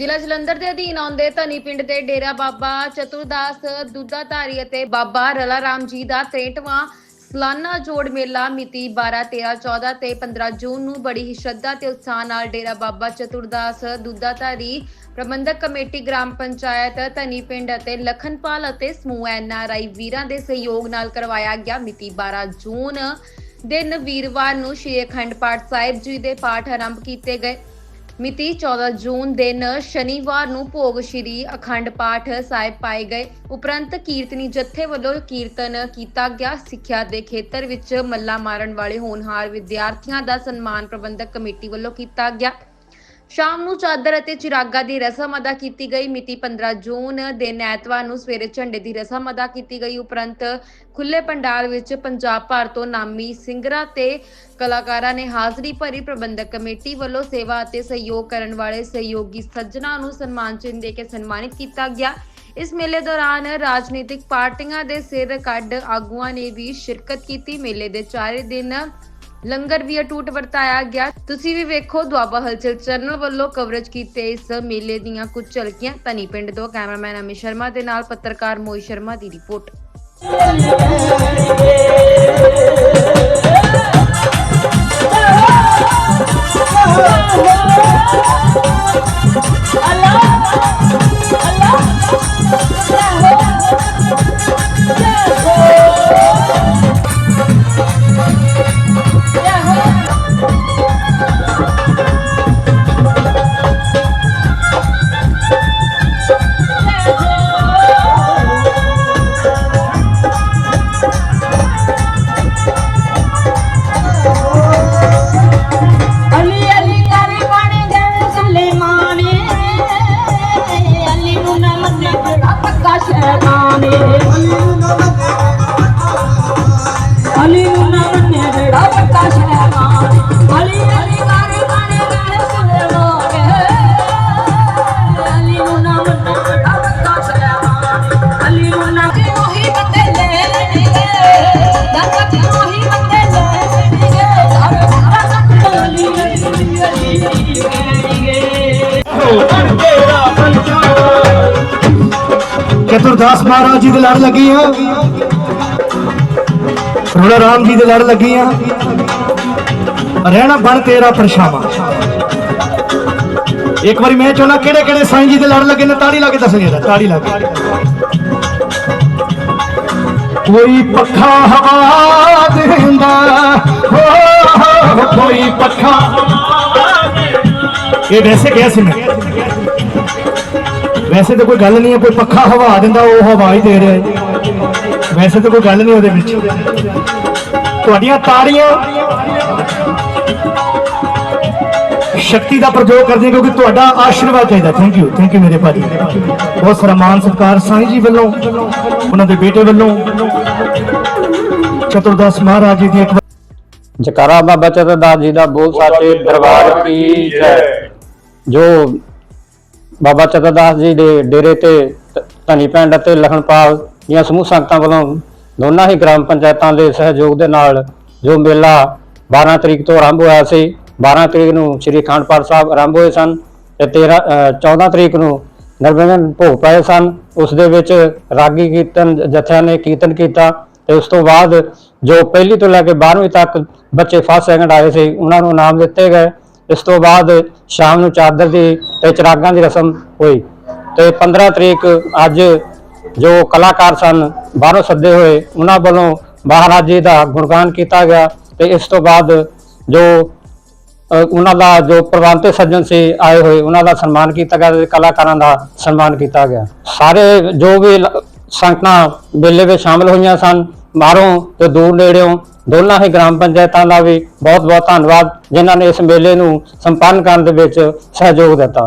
ਜ਼ਿਲ੍ਹਾ ਜਲੰਧਰ ਦੇ ਅਧੀਨ ਆਉਂਦੇ ਧਨੀ ਪਿੰਡ ਦੇ ਡੇਰਾ ਬਾਬਾ ਚਤੁਰਦਾਸ, ਦੁੱਧਾਧਾਰੀ ਅਤੇ ਬਾਬਾ ਰਲਾ ਰਾਮ ਜੀ ਦਾ 63ਵਾਂ ਸਲਾਨਾ ਜੋੜ ਮੇਲਾ ਮਿਤੀ 12 13 14 ਤੇ 15 ਜੂਨ ਨੂੰ ਬੜੀ ਹੀ ਸ਼ਰਧਾ ਤੇ ਉਤਸ਼ਾਹ ਨਾਲ ਡੇਰਾ ਬਾਬਾ ਚਤੁਰਦਾਸ, ਦੁੱਧਾਧਾਰੀ ਪ੍ਰਬੰਧਕ ਕਮੇਟੀ, ਗ੍ਰਾਮ ਪੰਚਾਇਤ, ਧਨੀ ਪਿੰਡ ਅਤੇ ਲਖਨਪਾਲ ਅਤੇ ਸਮੂਹ ਐਨਆਰਆਈ ਵੀਰਾਂ ਦੇ ਸਹਿਯੋਗ ਨਾਲ ਕਰਵਾਇਆ ਗਿਆ ਮਿਤੀ 12 ਜੂਨ ਦਿਨ ਵੀਰਵਾਰ ਨੂੰ ਸ਼੍ਰੀ ਅਖੰਡ ਪਾਠ ਸਾਹਿਬ ਜੀ ਦੇ ਪਾਠ ਆਰੰਭ ਕੀਤੇ ਗਏ। ਮਿਤੀ 14 ਜੂਨ ਦਿਨ ਸ਼ਨੀਵਾਰ ਨੂੰ ਭੋਗ ਸ਼੍ਰੀ ਅਖੰਡ ਪਾਠ ਸਾਹਿਬ ਪਾਏ ਗਏ। ਉਪਰੰਤ ਕੀਰਤਨੀ ਜਥੇ ਵੱਲੋਂ ਕੀਰਤਨ ਕੀਤਾ ਗਿਆ। ਸਿੱਖਿਆ ਦੇ ਖੇਤਰ ਵਿੱਚ ਮੱਲਾ ਮਾਰਨ ਵਾਲੇ ਹੋਣਹਾਰ ਵਿਦਿਆਰਥੀਆਂ ਦਾ ਸਨਮਾਨ ਪ੍ਰਬੰਧਕ ਕਮੇਟੀ ਵੱਲੋਂ ਕੀਤਾ ਗਿਆ। ਸ਼ਾਮ ਨੂੰ ਚਾਦਰ ਅਤੇ ਚਿਰਾਗਾ ਦੀ ਰਸਮ ਅਦਾ ਕੀਤੀ ਗਈ। ਮਿਤੀ 15 ਜੂਨ ਦਿਨ ਐਤਵਾਰ ਨੂੰ ਸਵੇਰੇ ਝੰਡੇ ਦੀ ਰਸਮ ਅਦਾ ਕੀਤੀ ਗਈ। ਉਪਰੰਤ ਖੁੱਲੇ ਪੰਡਾਲ ਵਿੱਚ ਪੰਜਾਬ ਭਰ ਤੋਂ ਨਾਮੀ ਸਿੰਗਰਾਂ ਤੇ ਕਲਾਕਾਰਾਂ ਨੇ ਹਾਜ਼ਰੀ ਭਰੀ ਪ੍ਰਬੰਧਕ ਕਮੇਟੀ ਵੱਲੋਂ ਸੇਵਾ ਅਤੇ ਸਹਿਯੋਗ ਕਰਨ ਵਾਲੇ ਸਹਿਯੋਗੀ ਸੱਜਣਾ ਨੂੰ ਸਨਮਾਨ ਚਿੰਨ੍ਹ ਦੇ ਕੇ ਸਨਮਾਨਿਤ ਕੀਤਾ ਗਿਆ। ਇਸ ਮੇਲੇ ਦੌਰਾਨ ਰਾਜਨੀਤਿਕ ਪਾਰਟੀਆਂ ਦੇ ਸਿਰ ਕੱਢ ਆਗੂਆਂ ਨੇ ਵੀ ਸ਼ਿਰਕਤ ਕੀਤੀ। ਮੇਲੇ ਦੇ ਚਾਰੇ ਦਿਨ ਲੰਗਰ ਵੀ ਅਟੂਟ ਵਰਤਾਇਆ ਗਿਆ। ਤੁਸੀਂ ਵੀ ਵੇਖੋ, ਦੁਆਬਾ ਹਲਚਲ ਚੈਨਲ ਵੱਲੋਂ ਕਵਰੇਜ ਕੀਤੇ ਇਸ ਮੇਲੇ ਦੀਆਂ ਕੁਝ ਝਲਕੀਆਂ। ਤਨੀ ਪਿੰਡ ਤੋਂ ਕੈਮਰਾਮੈਨ ਅਮਿਤ ਸ਼ਰਮਾ ਦੇ ਨਾਲ ਪੱਤਰਕਾਰ ਮੋਹਿਤ ਸ਼ਰਮਾ ਦੀ ਰਿਪੋਰਟ। ਅਲੀ ਨੂੰ ਨਾ ਮੰਨੇ ਤੇਰਾ ਪੱਕਾ ਸ਼ੈਤਾਨ ਅਲੀ ਰਾਮ ਜੀ ਦੇ ਲੜ ਲੱਗੀ ਆ। ਰਹਿਣਾ ਬਣ ਤੇਰਾ ਪਰਛਾਵਾਂ। ਇੱਕ ਵਾਰੀ ਮੈਂ ਚਾਹੁੰਦਾ ਕਿਹੜੇ ਕਿਹੜੇ ਸਾਈਂ ਜੀ ਦੇ ਲੜ ਲੱਗੇ ਨੇ ਤਾੜੀ ਲਾ ਕੇ ਦੱਸਣਗੇ ਤਾੜੀ ਲਾ ਕੇ। ਕੋਈ ਪੱਖਾ ਹਵਾ ਦਿੰਦਾ ਹੋ, ਕੋਈ ਪੱਖਾ ਇਹ ਵੈਸੇ ਕਿਹਾ ਸੀ ਮੈਂ। ਵੈਸੇ ਤਾਂ ਕੋਈ ਗੱਲ ਨਹੀਂ ਹੈ ਕੋਈ ਪੱਖਾ ਹਵਾ ਦਿੰਦਾ ਉਹ ਹਵਾ ਹੀ ਦੇ ਰਿਹਾ ਹੈ। ਵੈਸੇ ਤਾਂ ਕੋਈ ਗੱਲ ਨਹੀਂ ਉਹਦੇ ਵਿੱਚ। ਤੁਹਾਡੀਆਂ ਤਾੜੀਆਂ ਸ਼ਕਤੀ ਦਾ ਪ੍ਰਯੋਗ ਕਰਦੀਆਂ ਕਿਉਂਕਿ ਤੁਹਾਡਾ ਆਸ਼ੀਰਵਾਦ ਚਾਹੀਦਾ। ਥੈਂਕ ਯੂ ਥੈਂਕ ਯੂ ਮੇਰੇ ਭਾਜੀ। ਬਹੁਤ ਸਾਰਾ ਮਾਨ ਸਤਿਕਾਰ ਸਾਈਂ ਜੀ ਵੱਲੋਂ, ਉਹਨਾਂ ਦੇ ਬੇਟੇ ਵੱਲੋਂ। ਚਤੁਰਦਾਸ ਮਹਾਰਾਜ ਜੀ ਦੀ ਇੱਕ ਜਕਾਰਾ ਬਾਬਾ ਚਤੁਰਦਾਸ ਜੀ ਦਾ ਬੋਲ ਸਾਚੇ ਦਰਬਾਰ ਕੀ ਜੈ। ਜੋ ਬਾਬਾ ਚਤੁਰਦਾਸ ਜੀ ਦੇ ਡੇਰੇ ਤੇ ਧਨੀ ਪਿੰਡ ਅਤੇ ਲਖਨਪਾਲ ਦੀਆਂ ਸਮੂਹ ਸੰਗਤਾਂ ਵੱਲੋਂ ਦੋਨਾਂ ਹੀ ਗ੍ਰਾਮ ਪੰਚਾਇਤਾਂ ਦੇ ਸਹਿਯੋਗ ਦੇ ਨਾਲ ਜੋ ਮੇਲਾ 12 ਤਰੀਕ ਤੋਂ ਆਰੰਭ ਹੋਇਆ ਸੀ 12 ਤਰੀਕ ਨੂੰ ਸ੍ਰੀ ਅਖੰਡ ਪਾਠ ਸਾਹਿਬ ਆਰੰਭ ਹੋਏ ਸਨ ਤੇ 13 ਅ, 14 ਤਰੀਕ ਨੂੰ ਨਰਵੰਜਨ ਭੋਗ ਪਏ ਸਨ। ਉਸ ਦੇ ਵਿੱਚ ਰਾਗੀ ਕੀਰਤਨ ਜਥਿਆਂ ਨੇ ਕੀਰਤਨ ਕੀਤਾ ਤੇ ਉਸ ਤੋਂ ਬਾਅਦ ਜੋ ਪਹਿਲੀ ਤੋਂ ਲੈ ਕੇ 12ਵੀਂ ਤੱਕ ਬੱਚੇ ਫਸਟ ਸੈਕੰਡ ਆਏ ਸੀ ਉਹਨਾਂ ਨੂੰ ਨਾਮ ਦਿੱਤੇ ਗਏ। ਇਸ ਤੋਂ ਬਾਅਦ ਸ਼ਾਮ ਨੂੰ ਚਾਦਰ ਦੀ ਤੇ ਚਰਾਗਾਂ ਦੀ ਰਸਮ ਹੋਈ ਤੇ 15 ਤਰੀਕ ਅੱਜ ਜੋ ਕਲਾਕਾਰ ਸਨ, ਬਾਹਰੋਂ ਸੱਦੇ ਹੋਏ, ਉਹਨਾਂ ਵੱਲੋਂ ਮਹਾਰਾਜ ਜੀ ਦਾ ਗੁਣਗਾਨ ਕੀਤਾ ਗਿਆ ਤੇ ਇਸ ਤੋਂ ਬਾਅਦ ਜੋ ਉਹਨਾਂ ਦਾ ਜੋ ਪ੍ਰਬੰਧਕ ਸੱਜਣ ਸੀ, ਆਏ ਹੋਏ, ਉਹਨਾਂ ਦਾ ਸਨਮਾਨ ਕੀਤਾ ਗਿਆ ਤੇ ਕਲਾਕਾਰਾਂ ਦਾ ਸਨਮਾਨ ਕੀਤਾ ਗਿਆ। ਸਾਰੇ ਜੋ ਵੀ ਸੰਗਤਾਂ ਮੇਲੇ ਵਿੱਚ ਸ਼ਾਮਲ ਹੋਈਆਂ ਸਨ, ਬਾਹਰੋਂ ਤੇ ਦੂਰ ਨੇੜਿਓਂ, ਦੋਨਾਂ ਹੀ ਗ੍ਰਾਮ ਪੰਚਾਇਤਾਂ ਦਾ ਵੀ ਬਹੁਤ ਬਹੁਤ ਧੰਨਵਾਦ, ਜਿਨ੍ਹਾਂ ਨੇ ਇਸ ਮੇਲੇ ਨੂੰ ਸੰਪੰਨ ਕਰਨ ਦੇ ਵਿੱਚ ਸਹਿਯੋਗ ਦਿੱਤਾ।